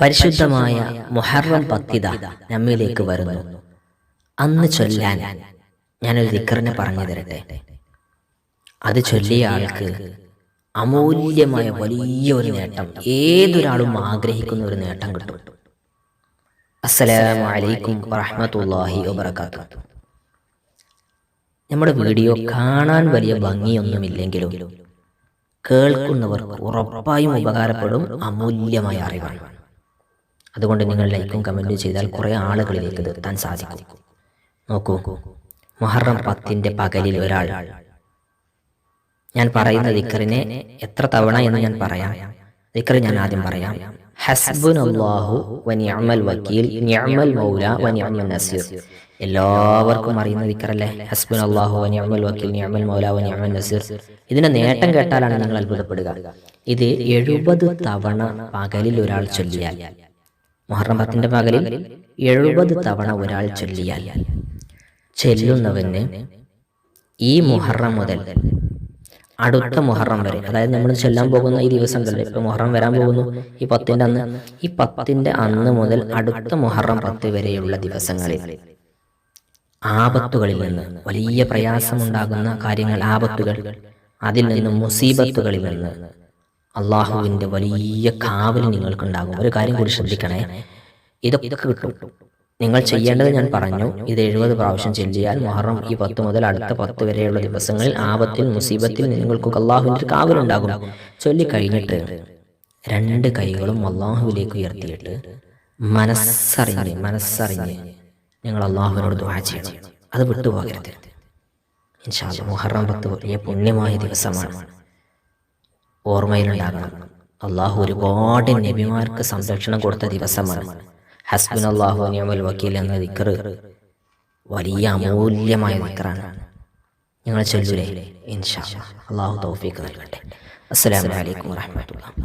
പരിശുദ്ധമായ മുഹറം പത്തിത നമ്മിലേക്ക് വരുന്നു. അന്ന് ചൊല്ലാൻ ഞാനൊരു ദിക്കറിനെ പറഞ്ഞു തരട്ടെ. അത് ചൊല്ലിയ ആൾക്ക് അമൂല്യമായ വലിയ ഒരു നേട്ടം. ഏതൊരാളും ആഗ്രഹിക്കുന്ന ഒരു നേട്ടം കിട്ടും. അസ്സലാമു അലൈക്കും വറഹ്മത്തുള്ളാഹി വബറകാതുഹു നമ്മുടെ വീഡിയോ കാണാൻ വലിയ ഭംഗിയൊന്നുമില്ലെങ്കിലും കേൾക്കുന്നവർക്ക് ഉറപ്പായും ഉപകാരപ്പെടും. അമൂല്യമായ അറിവാണ്. അതുകൊണ്ട് നിങ്ങൾ ലൈക്കും കമന്റും ചെയ്താൽ കുറേ ആളുകളിലേക്ക് ഇത് എത്താൻ സാധിക്കും. നോക്കൂ. മുഹറം പത്തിന്റെ പകലിൽ ഒരാൾ ഞാൻ പറയുന്ന ദിക്കറിനെ എത്ര തവണ എന്ന് ഞാൻ പറയാം? ദിക്കർ ഞാൻ ആദ്യം പറയാം. വനിഅമൽ വക്കീൽ നിഅമൽ മൗല വനിഅമൽ നസീർ. എല്ലാവർക്കും അറിയുന്ന ദിക്കറല്ലേ ഹസ്ബുൻ അള്ളാഹു വനിഅമൽ വക്കീൽ നിഅമൽ മൗല വനിഅമൽ നസീർ. ഇതിന്റെ നേട്ടം കേട്ടാലാണ് നിങ്ങൾ അത്ഭുതപ്പെടുക. ഇത് എഴുപത് തവണ പകലിൽ ഒരാൾ ചൊല്ലിയാൽ. മുഹറം പത്തിന്റെ പകലിൽ എഴുപത് തവണ ഒരാൾ ചൊല്ലിയാൽ ചെല്ലുന്നവന് ഈ മുഹറം മുതൽ അടുത്ത മുഹറം വരെ അതായത് നമ്മൾ ചെല്ലാൻ പോകുന്ന ഈ ദിവസം ഉണ്ടല്ലോ മുഹറം വരാൻ പോകുന്നു. ഈ പത്തിന്റെ അന്ന് ഈ പത്തിന്റെ അന്ന് മുതൽ അടുത്ത മുഹറം പത്ത് വരെയുള്ള ദിവസങ്ങളിൽ ആപത്തുകളിൽ നിന്ന് വലിയ പ്രയാസമുണ്ടാകുന്ന കാര്യങ്ങൾ ആപത്തുകൾ അതിൽ നിന്ന് മുസീബത്തുകളിൽ നിന്ന് അള്ളാഹുവിന്റെ വലിയ കാവൽ നിങ്ങൾക്കുണ്ടാകും. ഒരു കാര്യം കൂടി ശ്രദ്ധിക്കണേ. ഇതൊക്കെ കിട്ടും. നിങ്ങൾ ചെയ്യേണ്ടത് ഞാൻ പറഞ്ഞു ഇത് എഴുപത് പ്രാവശ്യം ചെയ്യാൽ മുഹറം ഈ പത്ത് മുതൽ അടുത്ത പത്ത് വരെയുള്ള ദിവസങ്ങളിൽ ആപത്തിൽ മുസീബത്തിൽ നിങ്ങൾക്ക് അള്ളാഹുവിന്റെ കാവലുണ്ടാകും. ചൊല്ലിക്കഴിഞ്ഞിട്ട് രണ്ട് കൈകളും അള്ളാഹുവിലേക്ക് ഉയർത്തിയിട്ട് മനസ്സറിഞ്ഞ് മനസ്സറിഞ്ഞ് ഞങ്ങൾ അള്ളാഹുവിനോട് ദുവാ ചെയ്യണം. അത് വിട്ടുപോകരുത്. മുഹറം പത്ത് വലിയ പുണ്യമായ ദിവസമാണ്. ഓർമ്മയിലുണ്ടാകണം. അള്ളാഹു ഒരുപാട് നബിമാർക്ക് സംരക്ഷണം കൊടുത്ത ദിവസമാണ്. ഹസ്ബിൻ അള്ളാഹു നിയമൽ വക്കീൽ എന്ന ദിക്കർ വലിയ അമൂല്യമായ ദിക്കറാണ് ഞങ്ങൾ ചൊല്ലൂലേ ഇൻഷാ അള്ളാഹു തൗഫീഖ് നൽകട്ടെ. അസ്സലാമു അലൈക്കും വറഹ്മത്തുള്ളാഹി